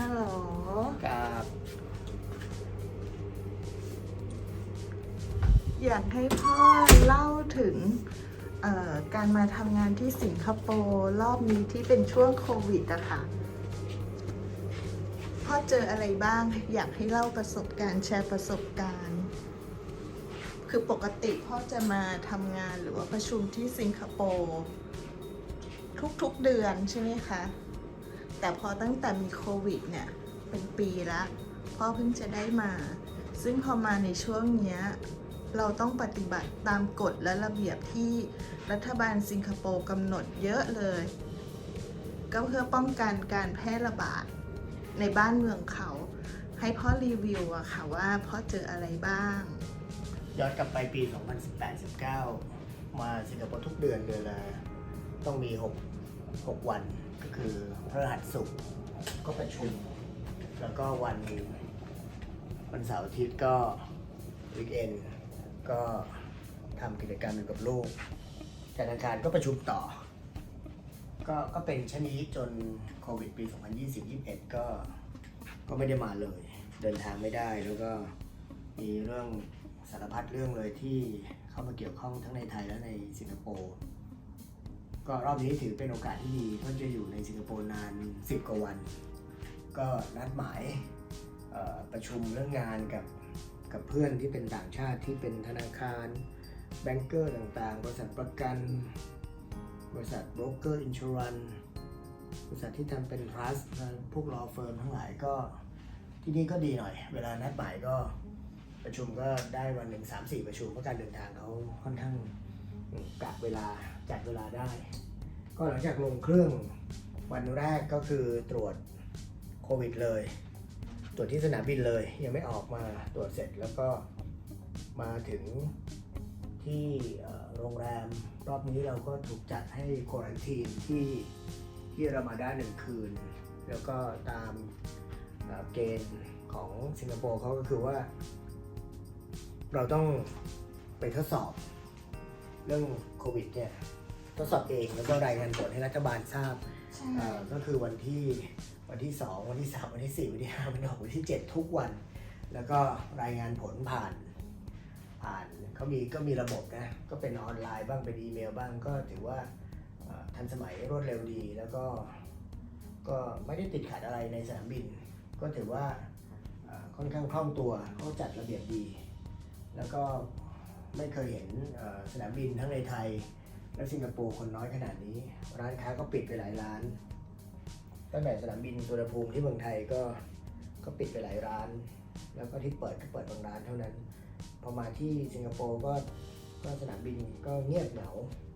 ฮัลโหลกับอยากให้พ่อเล่าถึงเอ่อการมาทำงานที่สิงคโปร์รอบนี้ที่เป็นช่วงโควิดอะค่ะพ่อเจออะไรบ้างอยากให้เล่าประสบการณ์แชร์ประสบการณ์ คือปกติพ่อจะมาทำงานหรือว่าประชุมที่สิงคโปร์ทุกๆเดือนใช่ไหมคะ แต่พอตั้งแต่มีโควิดเนี่ย เป็นปีละพ่อเพิ่งจะได้มา ซึ่งพอมาในช่วงเนี้ยเราต้องปฏิบัติตามกฎและระเบียบที่รัฐบาลสิงคโปร์กำหนดเยอะเลย ก็เพื่อป้องกันการแพร่ระบาดในบ้านเมืองเขา ให้พ่อรีวิวอะค่ะว่าพ่อเจออะไรบ้าง ย้อนกลับไปปี 2018-19 มาสิงคโปร์ทุกเดือนเดือนละต้องมี 6 6 วัน คือพฤหัสศุกร์ก็ประชุม แล้วก็วันวันเสาร์อาทิตย์ก็วีคเอนก็ทำกิจกรรมอยู่กับลูกจากธนาคารก็ประชุมต่อ ก็ก็เป็นชนี้จนโควิดปี 2020-21 ก็ก็ไม่ได้มาเลย เดินทางไม่ได้แล้วก็มีเรื่องสารพัดเรื่องเลยที่เข้ามาเกี่ยวข้องทั้งในไทยและในสิงคโปร์ ก็รอบนี้ถือเป็นโอกาสที่ดีเพราะจะอยู่ในสิงคโปร์นาน 10 กว่าวัน ก็นัดหมายประชุมเรื่องงานกับกับเพื่อนที่เป็นต่างชาติที่เป็นธนาคาร แบงเกอร์ต่างๆ บริษัทประกัน บริษัทโบรกเกอร์อินชูรันบริษัทที่ทำเป็นทรัสต์พวกลอเฟิร์มทั้งหลายก็ที่นี่ก็ดีหน่อย เวลานัดหมายก็ประชุมก็ได้วันหนึ่งสามสี่ประชุมเพราะการเดินทางเขาค่อนข้าง กะเวลาจัดเวลาได้ ก็หลังจากลงเครื่องวันแรกก็คือตรวจโควิดเลย ตรวจที่สนามบินเลย ยังไม่ออกมาตรวจเสร็จแล้วก็มาถึงที่โรงแรมรอบนี้เราก็ถูกจัดให้ควอรันทีนที่ที่รามาดาหนึ่งคืน แล้วก็ตามเอ่อเกณฑ์ของสิงคโปร์เขาก็คือว่า เราต้องไปทดสอบ รื่องโควิดเนี่ยทดสอบเองแล้วก็รายงานผลให้รัฐบาลทราบเอ่อก็คือวันที่วันที่ 2 วันที่ 3 วันที่ 4 วันที่ 5 วันที่ 6 วันที่ 7 ทุกวัน แล้วก็รายงานผลผ่าน ผ่านเขามีก็มีระบบนะ ก็เป็นออนไลน์บ้างเป็นอีเมลบ้างก็ถือว่าเอ่อทันสมัยรวดเร็วดี แล้วก็ก็ไม่ได้ติดขัดอะไรในสนามบิน ก็ถือว่าเอ่อค่อนข้างคล่องตัวเขาจัดระเบียบดี แล้วก็ ไม่เคยเห็นสนามบินทั้งในไทย และสิงคโปร์คนน้อยขนาดนี้ ร้านค้าก็ปิดไปหลายร้าน ตั้งแต่สนามบินสุวรรณภูมิที่เมืองไทยก็ก็ปิดไปหลายร้าน แล้วก็ที่เปิดก็เปิดบางร้านเท่านั้น พอมาที่สิงคโปร์ก็ก็สนามบินก็เงียบเหงา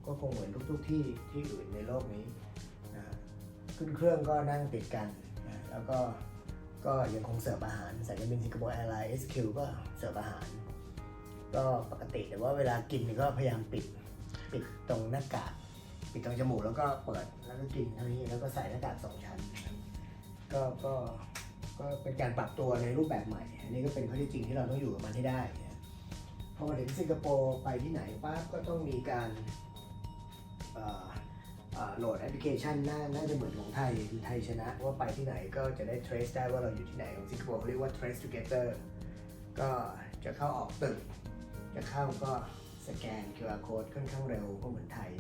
ก็คงเหมือนทุกๆที่ที่อื่นในโลกนี้นะขึ้นเครื่องก็นั่งติดกันนะแล้วก็ก็ยังคงเสิร์ฟอาหารสายการบินสิงคโปร์แอร์ไลน์ SQ ก็เสิร์ฟอาหาร ก็ปกติแต่ว่าเวลากินก็พยายามปิดปิดตรงหน้ากากปิดตรงจมูกแล้วก็เปิดแล้วก็กินเท่านี้แล้วก็ใส่หน้ากากสองชั้นก็ก็ก็เป็นการปรับตัวในรูปแบบใหม่อันนี้ก็เป็นข้อที่จริงที่เราต้องอยู่กับมันให้ได้พอมาถึงสิงคโปร์ไปที่ไหนปั๊บก็ต้องมีการโหลดแอปพลิเคชันน่าน่าจะเหมือนของไทยคือไทยชนะว่าไปที่ไหนก็จะได้ trace ได้ว่าเราอยู่ที่ไหนของสิงคโปร์เขาเรียกว่า trace together ก็จะเข้าออกตึก จะเข้าก็สแกน QR code ค่อนข้างเร็วก็เหมือนไทย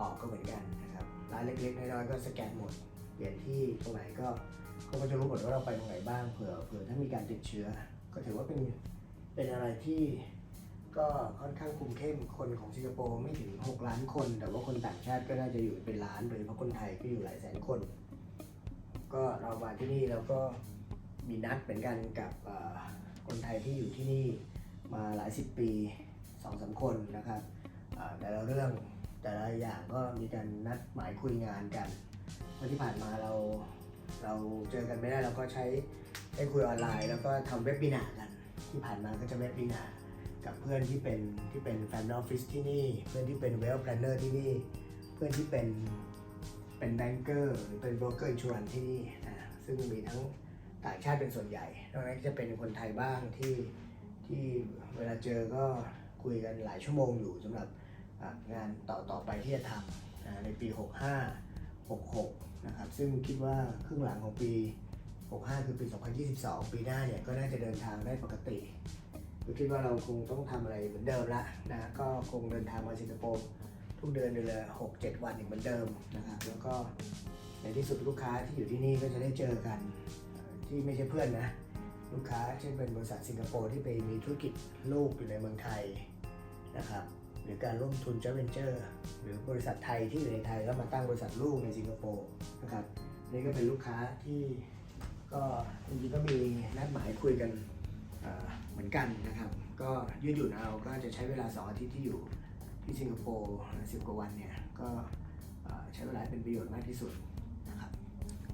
ออกก็เหมือนกันนะครับร้านเล็กๆน้อยๆก็สแกนหมดเปลี่ยนที่ตรงไหนก็เขาก็จะรู้หมดว่าเราไปตรงไหนบ้างเผื่อเผื่อถ้ามีการติดเชื้อ ก็ถือว่าเป็นเป็นอะไรที่ก็ค่อนข้างคุมเข้มคนของสิงคโปร์ไม่ถึง 6 ล้านคน แต่ว่าคนต่างชาติก็น่าจะอยู่เป็นล้านโดยเฉพาะคนไทยก็อยู่หลายแสนคน ก็เรามาที่นี่เราก็มีนัดเหมือนกันกับคนไทยที่อยู่ที่นี่ มาหลายสิบปีสองสามคนนะครับแต่ละเรื่องแต่ละอย่างก็มีการนัดหมายคุยงานกันเมื่อที่ผ่านมาเราเราเจอกันไม่ได้เราก็ใช้ได้คุยออนไลน์ แล้วก็ทำเว็บบินาร์กันที่ผ่านมาก็จะเว็บบินาร์กับเพื่อนที่เป็นที่เป็นแฟนออฟฟิศที่นี่ เพื่อนที่เป็นเวลแพลนเนอร์ที่นี่ เพื่อนที่เป็นเป็นแบงเกอร์หรือเป็นโบรกเกอร์อินชูรันที่นี่นะซึ่งมีทั้งต่างชาติเป็นส่วนใหญ่นอกนั้นก็จะเป็นคนไทยบ้างที่ ที่เวลาเจอก็คุยกันหลายชั่วโมงอยู่สำหรับงานต่อต่อไปที่จะทำในปี 65 66 นะครับ ซึ่งคิดว่าครึ่งหลังของปี 65 คือปี 2022 ปีหน้าเนี่ยก็น่าจะเดินทางได้ปกติก็คิดว่าเราคงต้องทำอะไรเหมือนเดิมละนะก็คงเดินทางมาสิงคโปร์ทุกเดือนเดือนละ6-7วันอีกเหมือนเดิมนะครับแล้วก็ในที่สุดลูกค้าที่อยู่ที่นี่ก็จะได้เจอกันที่ไม่ใช่เพื่อนนะ ลูกค้าเช่นเป็นบริษัทสิงคโปร์ที่ไปมีธุรกิจลูกอยู่ในเมืองไทยนะครับหรือการร่วมทุน joint venture หรือบริษัทไทยที่อยู่ในไทยแล้วมาตั้งบริษัทลูกในสิงคโปร์นะครับนี่ก็เป็นลูกค้าที่ก็จริงๆก็มีนัดหมายคุยกันเหมือนกันนะครับก็ยืดหยุ่นเอาก็จะใช้เวลา 2 อาทิตย์ที่อยู่ที่สิงคโปร์สิบกว่าวันเนี่ยก็ใช้เวลาเป็นประโยชน์มากที่สุดนะครับ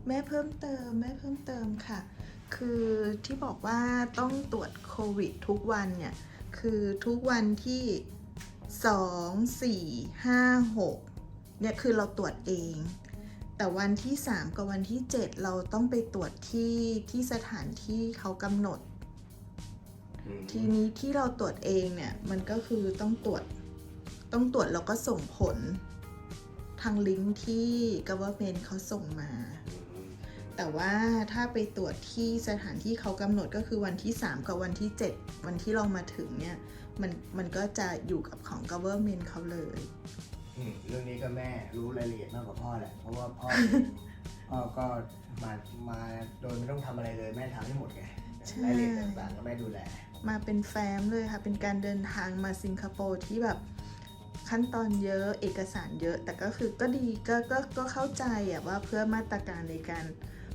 แม่เพิ่มเติมแม่เพิ่มเติมค่ะ คือที่บอกว่าต้องตรวจโควิดทุกวันเนี่ย คือทุกวันที่ 2 4 5 6 เนี่ยคือเราตรวจเอง แต่วันที่ 3 กับวันที่ 7 เราต้องไปตรวจที่ที่สถานที่เขากำหนด ทีนี้ที่เราตรวจเองเนี่ย มันก็คือต้องตรวจต้องตรวจแล้วก็ส่งผลทางลิงก์ที่ government เขาส่งมา แต่ว่าถ้าไปตรวจที่สถานที่เขากำหนดก็คือวันที่ 3 กับวันที่ 7 วันที่เรามาถึงเนี่ยมันมันก็จะอยู่กับของ government เขาเลยอืมเรื่องนี้ก็แม่รู้รายละเอียดมากกว่าพ่อแหละ เพราะว่าพ่อพ่อก็มามาโดยไม่ต้องทำอะไรเลยแม่ทำให้หมดไงใช่รายละเอียดต่างๆก็แม่ดูแล มาเป็นแฟ้มเลยค่ะ เป็นการเดินทางมาสิงคโปร์ที่แบบขั้นตอนเยอะเอกสารเยอะ แต่ก็คือก็ดีก็ก็ก็เข้าใจอะว่าเพื่อมาตรการในการ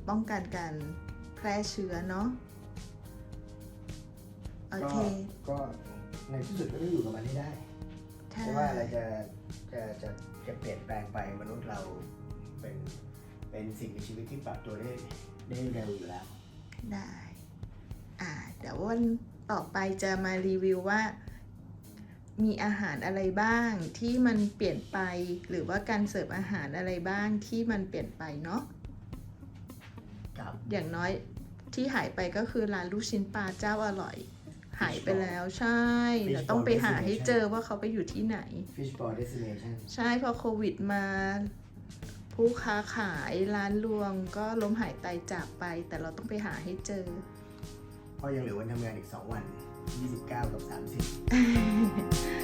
ป้องกันการแพร่เชื้อเนาะโอก็เค ก็ในที่สุดก็ต้องอยู่กับมันให้ได้ใช่ไม่ว่าอะไรจะจะจะจะเปลี่ยนแปลงไปมนุษย์เราเป็นเป็นสิ่งมีชีวิตที่ปรับตัวได้ได้เร็วอยู่แล้ว ได้อ่าเดี๋ยววันต่อไปจะมารีวิวว่า มีอาหารอะไรบ้างที่มันเปลี่ยนไปหรือว่าการเสิร์ฟอาหารอะไรบ้างที่มันเปลี่ยนไปเนาะ ครับ อย่างน้อยที่หายไปก็คือร้านลูกชิ้นปลาเจ้าอร่อย หายไปแล้วใช่ Fishball เดี๋ยวต้องไปหาให้เจอว่าเขาไปอยู่ที่ไหน Fishball Destination ใช่พอโควิดมา ผู้ค้าขายร้านรวงก็ล้มหายตายจากไป แต่เราต้องไปหาให้เจอ เพราะยังเหลือวันทำงานอีก 2 วัน 29 กับ 30